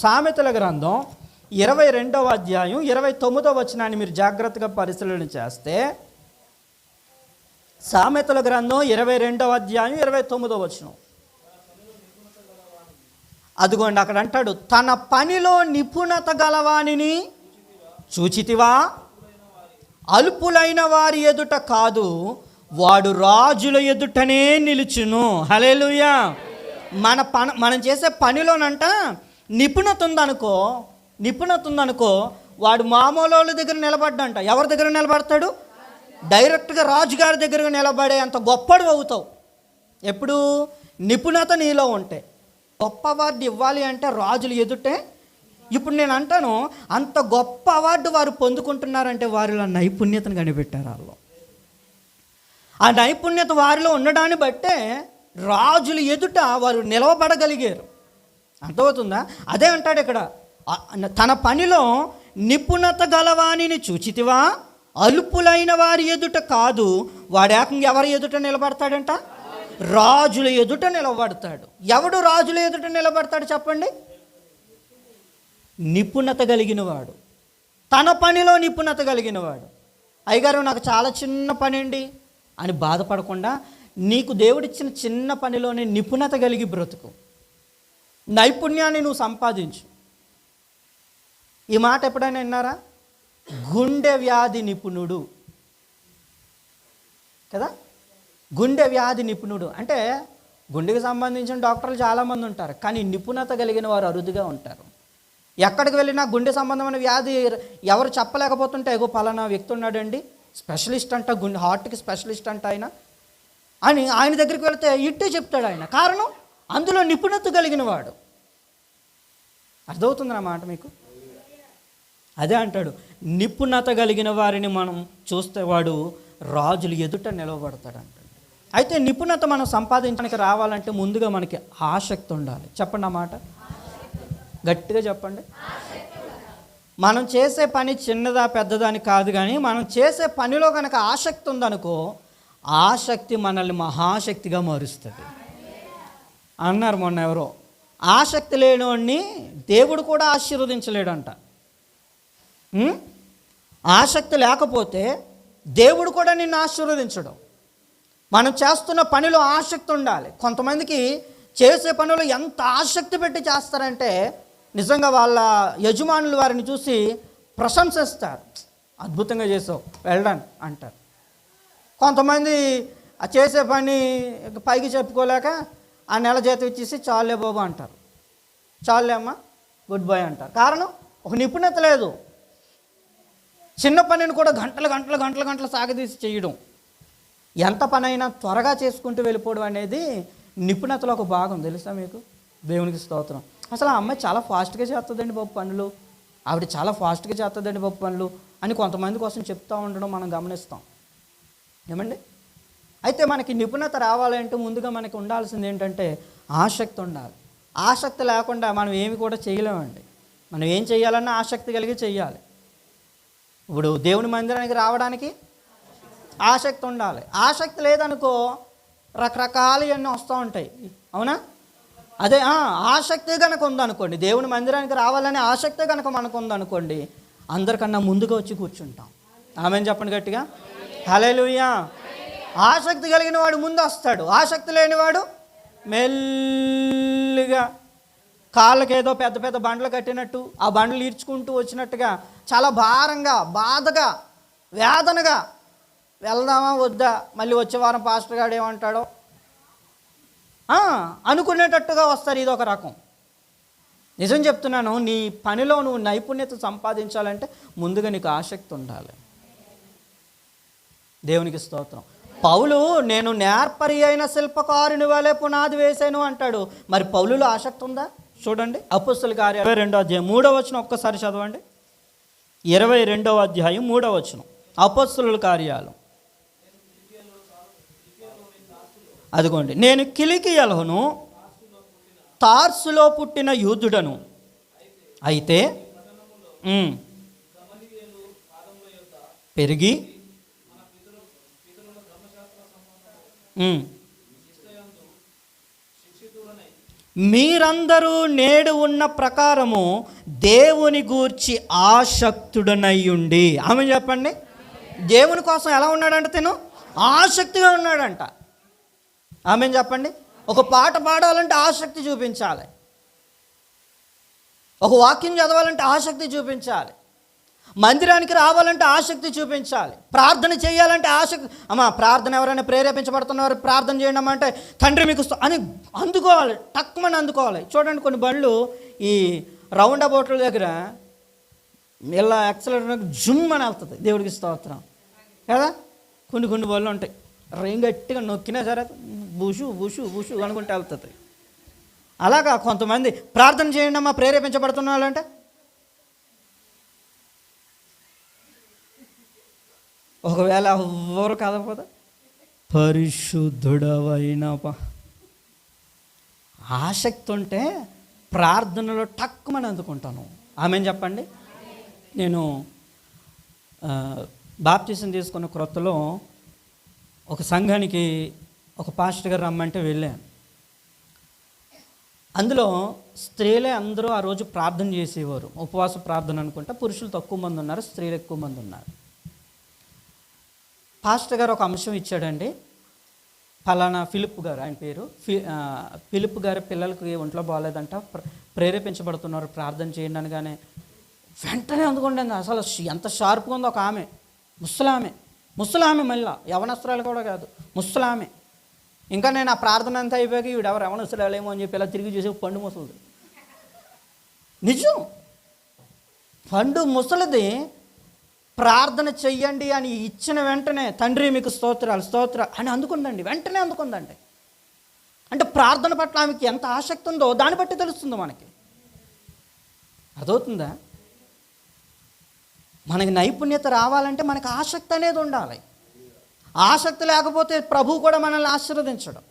సామెతల గ్రంథం ఇరవై రెండవ అధ్యాయం ఇరవై తొమ్మిదవ వచనాన్ని మీరు జాగ్రత్తగా పరిశీలన చేస్తే సామెతల గ్రంథం ఇరవై రెండవ అధ్యాయం ఇరవై తొమ్మిదవ వచనం. అదిగోండి అక్కడ అంటాడు తన పనిలో నిపుణత గలవానిని చూచితివా? అల్పులైన వారి ఎదుట కాదు వాడు రాజుల ఎదుటనే నిలుచును. హలేలుయా మన పన మనం చేసే పనిలోనంట నిపుణత ఉందనుకో నిపుణత ఉందనుకో వాడు మామూలు వాళ్ళ దగ్గర నిలబడ్డంట. ఎవరి దగ్గర నిలబడతాడు? డైరెక్ట్గా రాజుగారి దగ్గర నిలబడే అంత గొప్పడు అవుతావు. ఎప్పుడు? నిపుణత నీలో ఉంటే. గొప్ప అవార్డు ఇవ్వాలి అంటే రాజులు ఎదుటే. ఇప్పుడు నేను అంటాను అంత గొప్ప అవార్డు వారు పొందుకుంటున్నారంటే వారిలో నైపుణ్యతను కనిపెట్టారు వాళ్ళు. ఆ నైపుణ్యత వారిలో ఉండడాన్ని బట్టే రాజులు ఎదుట వారు నిలవబడగలిగారు. అర్థమవుతుందా? అదే అంటాడు ఇక్కడ. తన పనిలో నిపుణత గలవాణిని చూచితివా? అల్పులైన వారి ఎదుట కాదు. వాడేకంగా ఎవరి ఎదుట నిలబడతాడంట? రాజుల ఎదుట నిలబడతాడు. ఎవడు రాజుల ఎదుట నిలబడతాడు చెప్పండి? నిపుణత కలిగిన వాడు తన పనిలో నిపుణత కలిగిన వాడు అయ్యగారు నాకు చాలా చిన్న పని అండి అని బాధపడకుండా నీకు దేవుడిచ్చిన చిన్న పనిలోనే నిపుణత కలిగి బ్రతుకు. నైపుణ్యాన్ని నువ్వు సంపాదించు. ఈ మాట ఎప్పుడైనా విన్నారా? గుండె వ్యాధి నిపుణుడు. కదా? గుండె వ్యాధి నిపుణుడు. అంటే గుండెకి సంబంధించిన డాక్టర్లు చాలామంది ఉంటారు కానీ నిపుణత కలిగిన వారు అరుదుగా ఉంటారు. ఎక్కడికి వెళ్ళినా గుండె సంబంధమైన వ్యాధి ఎవరు చెప్పలేకపోతుంటే ఎగో పలానా వ్యక్తి ఉన్నాడండి స్పెషలిస్ట్ అంట గుండె హార్ట్కి స్పెషలిస్ట్ అంట ఆయన. అని ఆయన దగ్గరికి వెళితే ఇట్టే చెప్తాడు ఆయన. కారణం? అందులో నిపుణత కలిగిన వాడు అర్థమవుతుంది నా మాట మీకు? అదే అంటాడు నిపుణత కలిగిన వారిని మనం చూస్తే వాడు రాజులు ఎదుట నిలవబడతాడు అంటాడు. అయితే నిపుణత మనం సంపాదించడానికి రావాలంటే ముందుగా మనకి ఆసక్తి ఉండాలి. చెప్పండి అన్నమాట మాట. గట్టిగా చెప్పండి. మనం చేసే పని చిన్నదా పెద్దదా అని కాదు కానీ మనం చేసే పనిలో కనుక ఆసక్తి ఉందనుకో ఆసక్తి మనల్ని మహాశక్తిగా మారుస్తుంది. అన్నారు మొన్న ఎవరో. ఆసక్తి లేనివాడిని దేవుడు కూడా ఆశీర్వదించలేడంట. ఆసక్తి లేకపోతే దేవుడు కూడా నిన్ను ఆశీర్వదించడం. మనం చేస్తున్న పనిలో ఆసక్తి ఉండాలి. కొంతమందికి చేసే పనులు ఎంత ఆసక్తి పెట్టి చేస్తారంటే నిజంగా వాళ్ళ యజమానులు వారిని చూసి ప్రశంసిస్తారు. అద్భుతంగా చేసావు వెళ్ళడం అంటారు. కొంతమంది చేసే పని పైకి చెప్పుకోలేక ఆ నెల జీతం ఇచ్చేసి చాలే బాబు అంటారు. చాలే అమ్మా గుడ్ బాయ్ అంటారు. కారణం ఒక నిపుణత లేదు. చిన్న పనిని కూడా గంటలు గంటలు గంటలు గంటలు సాగదీసి చేయడం. ఎంత పనైనా త్వరగా చేసుకుంటూ వెళ్ళిపోవడం అనేది నిపుణతలో ఒక భాగం. తెలుసా మీకు? దేవునికి స్తోత్రం. అసలు ఆ అమ్మాయి చాలా ఫాస్ట్గా చేస్తుందండి బాబు పనులు. ఆవిడ చాలా ఫాస్ట్గా చేస్తుందండి బాబు పనులు అని కొంతమంది కోసం చెప్తూ ఉండడం మనం గమనిస్తాం. ఏమండి? అయితే మనకి నిపుణత రావాలంటే ముందుగా మనకి ఉండాల్సింది ఏంటంటే ఆసక్తి ఉండాలి. ఆసక్తి లేకుండా మనం ఏమి కూడా చేయలేమండి. మనం ఏం చేయాలన్నా ఆసక్తి కలిగి చేయాలి. ఇప్పుడు దేవుని మందిరానికి రావడానికి ఆసక్తి ఉండాలి. ఆసక్తి లేదనుకో రకరకాలు వస్తూ ఉంటాయి. అవునా? అదే ఆసక్తి కనుక ఉందనుకోండి దేవుని మందిరానికి రావాలనే ఆసక్తి కనుక మనకు ఉందనుకోండి అందరికన్నా ముందుగా వచ్చి కూర్చుంటాం. ఆమెను చెప్పండి గట్టిగా. హలేలుయ్యా ఆసక్తి కలిగిన వాడు ముందు వస్తాడు ఆసక్తి లేనివాడు మెల్లిగా కాళ్ళకి ఏదో పెద్ద పెద్ద బండ్లు కట్టినట్టు ఆ బండ్లు ఈడ్చుకుంటూ వచ్చినట్టుగా చాలా భారంగా బాధగా వేదనగా వెళ్దామా వద్దా మళ్ళీ వచ్చే వారం పాస్టర్ గారు ఏమంటాడో? అనుకునేటట్టుగా వస్తారు ఇది ఒక రకం. నిజం చెప్తున్నాను నీ పనిలో నువ్వు నైపుణ్యత సంపాదించాలంటే ముందుగా నీకు ఆసక్తి ఉండాలి. దేవునికి స్తోత్రం. పౌలు నేను నేర్పరి అయిన శిల్పకారుని వలె పునాది వేసాను అంటాడు. మరి పౌలులో ఆసక్తి ఉందా? చూడండి. అపుస్తుల కార్యం ఇరవై రెండో అధ్యాయం మూడో వచనం ఒక్కసారి చదవండి. ఇరవై రెండవ అధ్యాయం మూడో వచనం. అపస్సుల కార్యాలు. అదిగోండి. నేను కిలికియలను తార్సులో పుట్టిన యూదుడను. అయితే పెరిగి మీరందరూ నేడు ఉన్న ప్రకారము దేవుని గూర్చి ఆసక్తుడనయ్యుండి. ఆమె చెప్పండి. దేవుని కోసం ఎలా ఉన్నాడంట తిను? ఆసక్తిగా ఉన్నాడంట. ఆమె చెప్పండి. ఒక పాట పాడాలంటే ఆసక్తి చూపించాలి. ఒక వాక్యం చదవాలంటే ఆసక్తి చూపించాలి. మందిరానికి రావాలంటే ఆసక్తి చూపించాలి. ప్రార్థన చేయాలంటే ఆసక్తి. అమ్మా ప్రార్థన ఎవరైనా ప్రేరేపించబడుతున్నారు? ప్రార్థన చేయడం అంటే తండ్రి మీకు అని అందుకోవాలి. టక్కుమని అందుకోవాలి. చూడండి కొన్ని బండ్లు ఈ రౌండ్ అబౌట్ల దగ్గర ఇలా యాక్సిలేటర్ జుమ్ అని వెళ్తుంది. దేవుడికి స్తోత్రం. కదా? కొన్ని కొన్ని బళ్ళు ఉంటాయి. రేం గట్టిగా నొక్కినా సరే బుషు బుషు బుషు అనుకుంటే వెళ్తుంది. అలాగా కొంతమంది ప్రార్థన చేయండి అమ్మా ప్రేరేపించబడుతున్న వాళ్ళంటే ఒకవేళ ఎవరు కాకపోతే పరిశుద్ధుడవైన ప- ఆసక్తి ఉంటే ప్రార్థనలో టక్కుమని అందుకుంటాను. ఆమె చెప్పండి? నేను బాప్తీసం తీసుకున్న క్రొత్తలో ఒక సంఘానికి ఒక పాస్టర్ గారు రమ్మంటే వెళ్ళాను. అందులో స్త్రీలే అందరూ ఆ రోజు ప్రార్థన చేసేవారు. ఉపవాస ప్రార్థన అనుకుంటా పురుషులు తక్కువ మంది ఉన్నారు స్త్రీలు ఎక్కువ మంది ఉన్నారు. పాస్టర్ గారు ఒక అంశం ఇచ్చాడండి. ఫలానా ఫిలిప్ గారు ఆయన పేరు. ఫి ఫిలిప్ గారి పిల్లలకి ఒంట్లో బాగాలేదంట. ప్ర- ప్రేరేపించబడుతున్నారు. ప్రార్థన చేయండి అనగానే వెంటనే అందుకుంటుంది. అసలు ఎంత షార్ప్గా ఉందో ఒక ఆమె. ముసలామె. ముసలామె మళ్ళా. యవనస్త్రాలు కూడా కాదు. ముసలామె. ఇంకా నేను ఆ ప్రార్థన అంతా అయిపోయాక ఈవిడ ఎవరు యవనస్త్రాలేమో అని చెప్పి ఇలా తిరిగి చూసే పండు ముసలిది నిజం. పండు ముసలిది ప్రార్థన చెయ్యండి అని ఇచ్చిన వెంటనే తండ్రి మీకు స్తోత్రాలు స్తోత్ర అని అందుకుందండి. వెంటనే అందుకుందండి. అంటే ప్రార్థన పట్ల ఆమెకి ఎంత ఆసక్తి ఉందో దాన్ని బట్టి తెలుస్తుంది మనకి. అదవుతుందా? మనకి నైపుణ్యత రావాలంటే మనకి ఆసక్తి అనేది ఉండాలి. ఆసక్తి లేకపోతే ప్రభు కూడా మనల్ని ఆశీర్వదించడం.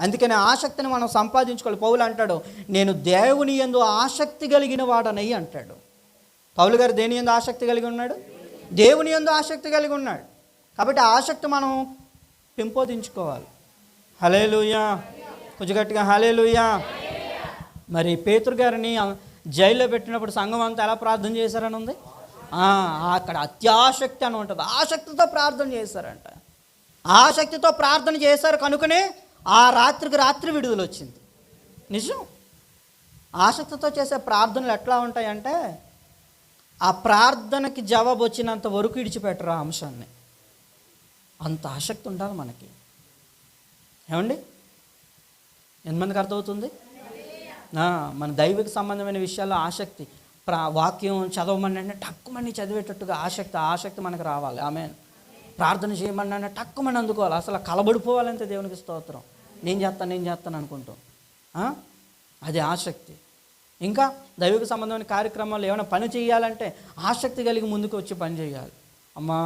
అందుకని ఆసక్తిని మనం సంపాదించుకోవాలి. పౌలు అంటాడు నేను దేవుని ఎందు ఆసక్తి కలిగిన వాడనై అంటాడు. పౌలు గారు దేని ఎందు ఆసక్తి కలిగి ఉన్నాడు? దేవుని ఎందు ఆసక్తి కలిగి ఉన్నాడు. కాబట్టి ఆసక్తి మనం పెంపొందించుకోవాలి. హలేలుయా కొంచెం గట్టిగా హలేలుయా మరి పేతురు గారిని జైల్లో పెట్టినప్పుడు సంఘం అంతా ఎలా ప్రార్థన చేశారని ఉంది? అక్కడ అత్యాసక్తి అని ఉంటుంది. ఆసక్తితో ప్రార్థన చేశారంట. ఆసక్తితో ప్రార్థన చేశారు కనుకనే ఆ రాత్రికి రాత్రి విడుదల వచ్చింది నిజం? ఆసక్తితో చేసే ప్రార్థనలు ఎట్లా ఉంటాయంటే ఆ ప్రార్థనకి జవాబు వచ్చినంత వరకు ఇడిచిపెట్టరు ఆ అంశాన్ని. అంత ఆసక్తి ఉండాలి మనకి. ఏమండి? ఎంతమందికి అర్థమవుతుంది? మన దైవిక సంబంధమైన విషయాల్లో ఆసక్తి. ప్రా వాక్యం చదవమని అంటే టక్కుమని చదివేటట్టుగా ఆసక్తి ఆసక్తి మనకు రావాలి. ఆమె ప్రార్థన చేయమని అంటే టక్కుమని అందుకోవాలి. అసలు కలబడిపోవాలంటే దేవునికి స్తోత్రం. నేను చేస్తాను నేను చేస్తాను అనుకుంటాం. అది ఆసక్తి. ఇంకా దైవిక సంబంధమైన కార్యక్రమాలు ఏమైనా పని చేయాలంటే ఆసక్తి కలిగి ముందుకు వచ్చి పని చేయాలి. అమ్మా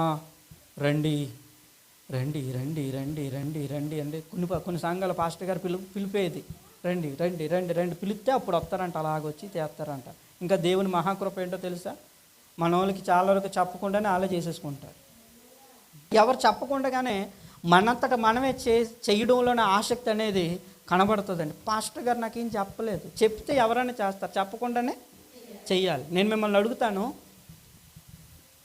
రండి రండి రండి రండి రండి రండి అంటే కొన్ని కొన్ని సంఘాల పాస్టర్ గారు పిలు పిలిపేది. రండి రండి రండి రండి. పిలిస్తే అప్పుడు వస్తారంట అలాగొచ్చి చేస్తారంట ఇంకా దేవుని మహాకృప ఏంటో తెలుసా? మన వాళ్ళకి చాలా వరకు చెప్పకుండానే అలా చేసేసుకుంటారు. ఎవరు చెప్పకుండానే మనంతట మనమే చే చేయడంలోనే ఆసక్తి అనేది కనబడుతుందండి. పాస్టర్ గారు నాకేం చెప్పలేదు. చెప్తే ఎవరైనా చేస్తారు. చెప్పకుండానే చెయ్యాలి. నేను మిమ్మల్ని అడుగుతాను.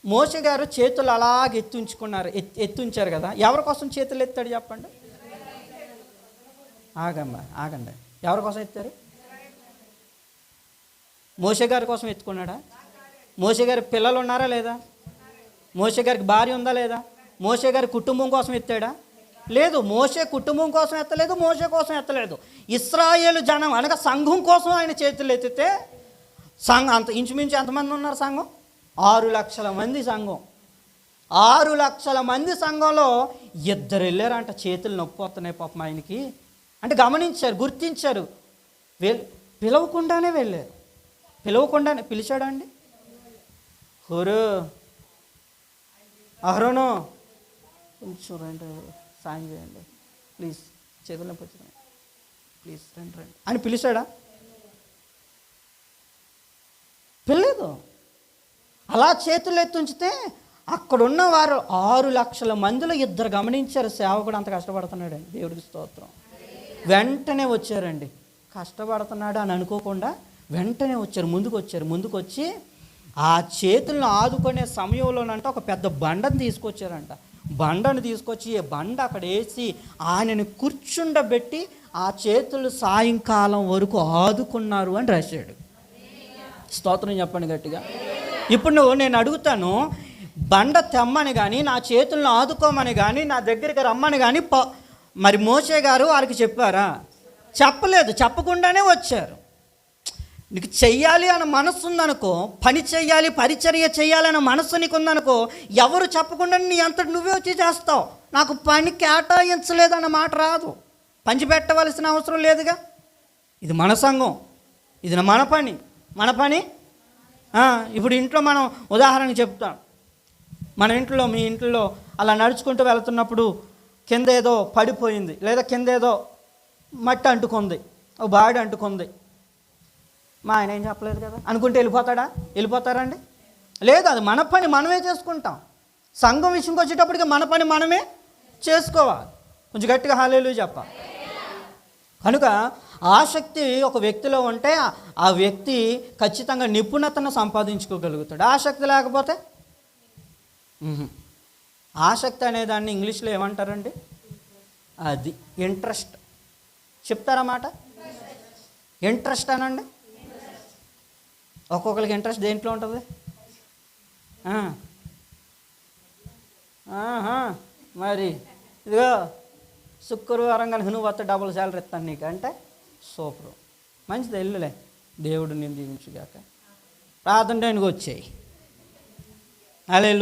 మోస గారు చేతులు అలాగ ఎత్తుంచుకున్నారు. ఎత్- ఎత్తుంచారు కదా. ఎవరి కోసం చేతులు ఎత్తాడు చెప్పండి? ఆగమ్మా ఆగండి. ఎవరి కోసం ఎత్తారు? మోస గారి కోసం ఎత్తుకున్నాడా? మోస గారి పిల్లలు ఉన్నారా లేదా? మోస గారికి భార్య ఉందా లేదా? మోస గారి కుటుంబం కోసం ఎత్తాడా? లేదు మోసే కుటుంబం కోసం ఎత్తలేదు మోసే కోసం ఎత్తలేదు. ఇస్రాయేల్ జనం అనగా సంఘం కోసం ఆయన చేతులు ఎత్తితే సంఘం అంత ఇంచుమించు ఎంతమంది ఉన్నారు సంఘం? ఆరు లక్షల మంది సంఘం. ఆరు లక్షల మంది సంఘంలో ఇద్దరు వెళ్ళారంట చేతులు నొప్పి వస్తున్నాయి పాపం ఆయనకి. అంటే గమనించారు గుర్తించారు. వెల్ పిలవకుండానే వెళ్ళారు. పిలవకుండానే పిలిచాడా అండి? హోరు అహరోను. కొంచెం సాయం చేయండి. ప్లీజ్ చేతుల్లో నొప్పి ప్లీజ్ రండి రండి. అని పిలిచాడా? పిల్లలేదు అలా చేతులు ఎత్తుంచితే అక్కడున్న వారు ఆరు లక్షల మందిలో ఇద్దరు గమనించారు. సేవకుడు అంత కష్టపడుతున్నాడు. దేవుడికి స్తోత్రం. వెంటనే వచ్చారండి. కష్టపడుతున్నాడు అని అనుకోకుండా వెంటనే వచ్చారు. ముందుకు వచ్చారు. ముందుకు వచ్చి ఆ చేతులను ఆదుకునే సమయంలోనంట ఒక పెద్ద బండను తీసుకొచ్చారంట. బండను తీసుకొచ్చి బండ అక్కడ వేసి ఆయనను కూర్చుండబెట్టి ఆ చేతులు సాయంకాలం వరకు ఆదుకున్నారు అని రాశాడు. స్తోత్రం చెప్పండి గట్టిగా. ఇప్పుడు నువ్వు నేను అడుగుతాను బండ తెమ్మని కానీ నా చేతులను ఆదుకోమని కానీ నా దగ్గరికి రమ్మని కానీ మరి మోసే గారు వారికి చెప్పారా? చెప్పలేదు చెప్పకుండానే వచ్చారు. నీకు చెయ్యాలి అన్న మనస్సు ఉందనుకో పని చెయ్యాలి పరిచర్య చేయాలన్న మనస్సు నీకు ఉందనుకో ఎవరు చెప్పకుండా నీ అంతటి నువ్వే వచ్చి చేస్తావు. నాకు పని కేటాయించలేదన్న మాట రాదు. పంచిపెట్టవలసిన అవసరం లేదుగా. ఇది మన సంఘం ఇది నా మన పని. మన పని? ఇప్పుడు ఇంట్లో మనం ఉదాహరణ చెప్తాం. మన ఇంట్లో మీ ఇంట్లో అలా నడుచుకుంటూ వెళ్తున్నప్పుడు కింద ఏదో పడిపోయింది లేదా కింద ఏదో మట్టి అంటుకుంది ఓ బాడి అంటుకుంది. మా ఆయన ఏం చెప్పలేదు కదా? అనుకుంటే వెళ్ళిపోతాడా? వెళ్ళిపోతారండి? లేదు అది మన పని మనమే చేసుకుంటాం. సంఘం విషయంకి వచ్చేటప్పటికి మన పని మనమే చేసుకోవాలి. కొంచెం గట్టిగా హాలేలు చెప్పాలి. కనుక ఆసక్తి ఒక వ్యక్తిలో ఉంటే ఆ- వ్యక్తి ఖచ్చితంగా నిపుణతను సంపాదించుకోగలుగుతాడు. ఆసక్తి లేకపోతే? ఆసక్తి అనే దాన్ని ఇంగ్లీష్లో ఏమంటారండి? అది ఇంట్రెస్ట్. చెప్తారన్నమాట ఇంట్రెస్ట్ అనండి? ఒక్కొక్కరికి ఇంట్రెస్ట్ దేంట్లో ఉంటుంది? మరి ఇదిగో శుక్రవారం కనుక నువ్వు వస్తే డబుల్ శాలరీ ఇస్తాను నీకు అంటే సూపర్. మంచిది వెళ్ళులే. దేవుడు నేను దీవించుగాక. ప్రార్థన టైంకి వచ్చేయి. అలే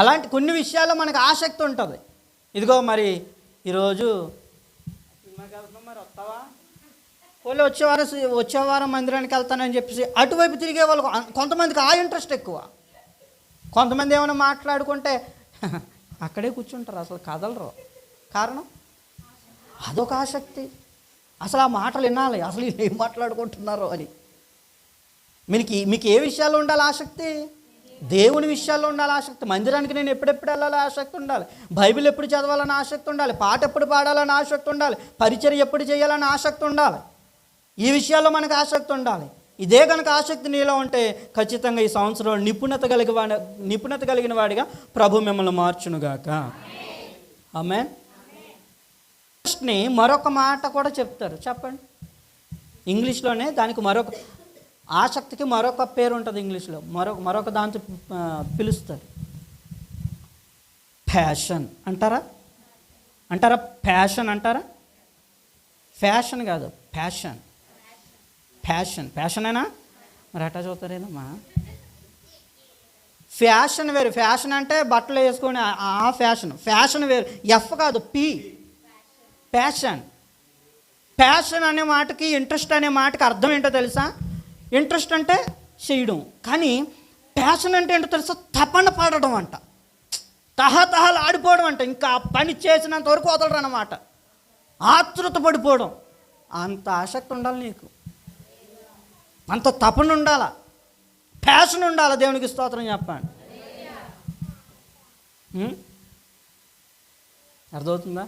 అలాంటి కొన్ని విషయాల్లో మనకు ఆసక్తి ఉంటుంది. ఇదిగో మరి ఈరోజు మరి వస్తావా పోలే వచ్చే వారం వచ్చే వారం మందిరానికి వెళ్తానని చెప్పేసి అటువైపు తిరిగే వాళ్ళు కొంతమందికి ఆ ఇంట్రెస్ట్ ఎక్కువ. కొంతమంది ఏమైనా మాట్లాడుకుంటే అక్కడే కూర్చుంటారు అసలు కదలరు. కారణం? అదొక ఆసక్తి. అసలు ఆ మాటలు వినాలి. అసలు ఏం మాట్లాడుకుంటున్నారో అని. మీకు మీకు ఏ విషయాల్లో ఉండాలి ఆసక్తి? దేవుని విషయాల్లో ఉండాలి ఆసక్తి. మందిరానికి నేను ఎప్పుడెప్పుడు వెళ్ళాలి ఆసక్తి ఉండాలి. బైబిల్ ఎప్పుడు చదవాలని ఆసక్తి ఉండాలి. పాట ఎప్పుడు పాడాలని ఆసక్తి ఉండాలి. పరిచయం ఎప్పుడు చేయాలని ఆసక్తి ఉండాలి. ఈ విషయాల్లో మనకు ఆసక్తి ఉండాలి. ఇదే కనుక ఆసక్తి నీలో ఉంటే ఖచ్చితంగా ఈ సంవత్సరంలో నిపుణత కలిగి వాడి నిపుణత కలిగిన వాడిగా ప్రభు మిమ్మల్ని మార్చునుగాక. ఆమె ఫస్ట్ని మరొక మాట కూడా చెప్తారు. చెప్పండి. ఇంగ్లీష్లోనే దానికి మరొక ఆసక్తికి మరొక పేరు ఉంటుంది ఇంగ్లీష్లో. మరొక మరొక దాంతో పిలుస్తారు. ఫ్యాషన్. అంటారా? అంటారా? ఫ్యాషన్ అంటారా? ఫ్యాషన్ కాదు ఫ్యాషన్. ఫ్యాషన్ ఫ్యాషనేనా మరి అట్టా చూస్తారేదమ్మా? ఫ్యాషన్ వేరు. ఫ్యాషన్ అంటే బట్టలు వేసుకొని ఆ- ఫ్యాషన్ ఫ్యాషన్ వేరు. ఎఫ్ కాదు పి ప్యాషన్ ప్యాషన్ అనే మాటకి ఇంట్రెస్ట్ అనే మాటకి అర్థం ఏంటో తెలుసా? ఇంట్రెస్ట్ అంటే చేయడం. కానీ ప్యాషన్ అంటే ఏంటో తెలుసా? తపన పడడం అంట. తహతహలు ఆడిపోవడం అంట. ఇంకా పని చేసినంత వరకు వదలరు అన్నమాట ఆతృత పడిపోవడం. అంత ఆసక్తి ఉండాలి నీకు. అంత తపన ఉండాలా ప్యాషన్ ఉండాలి దేవునికి స్తోత్రం చెప్పండి? అర్థమవుతుందా?